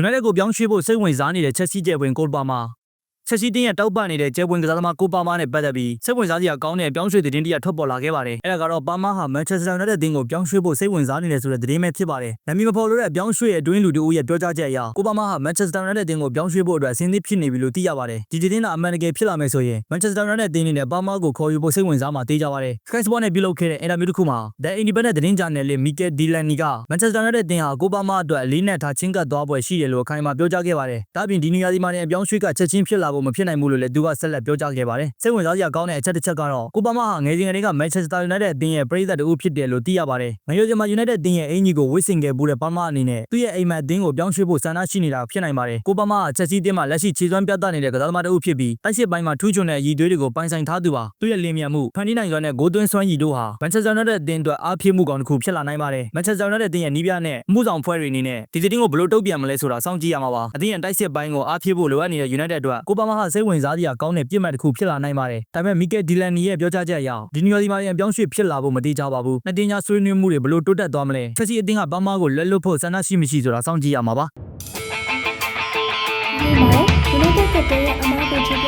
United ကိုပြောင်းရွှေ့ဖို့စိတ်ဝင်စားနေတဲ့ချက်စီကျဲဝင်ကိုပါမာ ချက်စီတင်းရဲ့တောက်ပနေတဲ့ကျဲဝင်ကစားသမားကိုပါမာနဲ့ပတ်သက်ပြီးစိတ်ဝင်စားစရာကောင်းတဲ့ပြောင်းရွှေ့သတင်းတရထွက်ပေါ်လာခဲ့ပါတယ်။အဲဒါကတော့ပါမာဟာ Manchester United တင်းကိုပြောင်းရွှေ့ဖို့စိတ်ဝင်စားနေတယ်ဆိုတဲ့သတင်းပဲဖြစ်ပါတယ်။နာမည်မဖော်လို့တဲ့ပြောင်းရွှေ့ရဲ့အတွင်းလူတို့ရဲ့ပြောကြားချက်အရကိုပါမာဟာ Manchester United တင်းကိုပြောင်းရွှေ့ဖို့အတွက်အဆင်သင့်ဖြစ်နေပြီလို့သိရပါတယ်။ဒီသတင်းကအမှန်တကယ်ဖြစ်လာမယ်ဆိုရင် Manchester United တင်းနဲ့ပါမာကိုခေါ်ယူဖို့စိတ်ဝင်စားမှာတေးကြပါတယ်။ Sky Sport နဲ့ပြုလုပ်ခဲ့တဲ့အင်တာဗျူးတစ်ခုမှာ The Independent သတင်းဂျာနယ်လင်မီကယ်ဒီလန်နီက Manchester United တင်းဟာကိုပါမာအတွက်အလေးနက်ထားချင်းကပ်သွားပွဲရှိတယ်လို့အခိုင်အမာပြောကြားခဲ့ပါတယ်။ဒါ့အပြင်ဒီနေရာဒီမှာလည်းအပြောင်းရွှေ့ကချက်ချင်းဖြစ်လာဖို့မဖြစ်နိုင်ဘူးလို့လည်းသူကဆက်လက်ပြောကြားခဲ့ပါတယ်။စိတ်ဝင်စားစရာကောင်းတဲ့အချက်တစ်ချက်ကတော့ကိုပါမာဟာငယ်စဉ်ကတည်းက Manchester United အသင်းရဲ့ပရိသတ်တူဖြစ်တယ်လို့သိရပါတယ်။ငယ်စဉ်မှာ United အသင်းရဲ့အင်ကြီးကိုဝစ်ဆင်ခဲ့မှုတဲ့ပါမာအနေနဲ့သူ့ရဲ့အိမ်မက်အသင်းကိုပြောင်းရွှေ့ဖို့ဆန္ဒရှိနေတာဖြစ်နိုင်ပါတယ်။ကိုပါမာဟာချက်စီးအသင်းမှာလက်ရှိခြေစွမ်းပြသနေတဲ့ကစားသမားတစ်ဦးဖြစ်ပြီးတိုက်စစ်ပိုင်းမှာထူးချွန်တဲ့ရည်သွေးတွေကိုပိုင်ဆိုင်ထားသူပါ။သူ့ရဲ့လင်းမြန်မှုဖန်တီးနိုင်စွမ်းနဲ့ဂိုးသွင်းစွမ်းရည်တို့ဟာ Manchester United အသင်းအတွက်အားဖြစ်မှုကောင်းတစ်ခုဖြစ်လာနိုင်ပါတယ်။ Manchester United အသင်းရဲ့နီးပြနဲ့မှုဆောင်ဖွဲ့တွေအနေနဲ့ဒီသတင်းကိုဘယ်လိုတုံ့ပြန်မလဲဆိုတာစောင့်ကြည့်ရမှာပါ။အသင်းရဲ့တိုက်စစ်ပိုင်းကိုအားဖြစ်ဖို့လိုအပ်နေတဲ့ United အတွက်ကိုပါမာဟာစိတ်ဝင်စားစရာကောင်းတဲ့ပြစ်မှတ်တစ်ခုဖြစ်လာနိုင်ပါတယ်။ဒါပေမဲ့မီကယ်ဒီလန်နီရဲ့ပြောကြားချက်အရဒီနီယောဒီမာရဲ့အပြောင်းရွှေ့ဖြစ်လာဖို့မတိကျပါဘူး။နှစ်တင်းညာဆွေးနွေးမှုတွေဘယ်လိုတိုးတက်သွားမလဲ။ချက်စီအသင်းကပါမာကိုလက်လွတ်ဖို့ဆန္ဒရှိမရှိဆိုတာစောင့်ကြည့်ရမှာပါ။ဒီမှာ United ကတည်းကအမားကိုချပြပြီး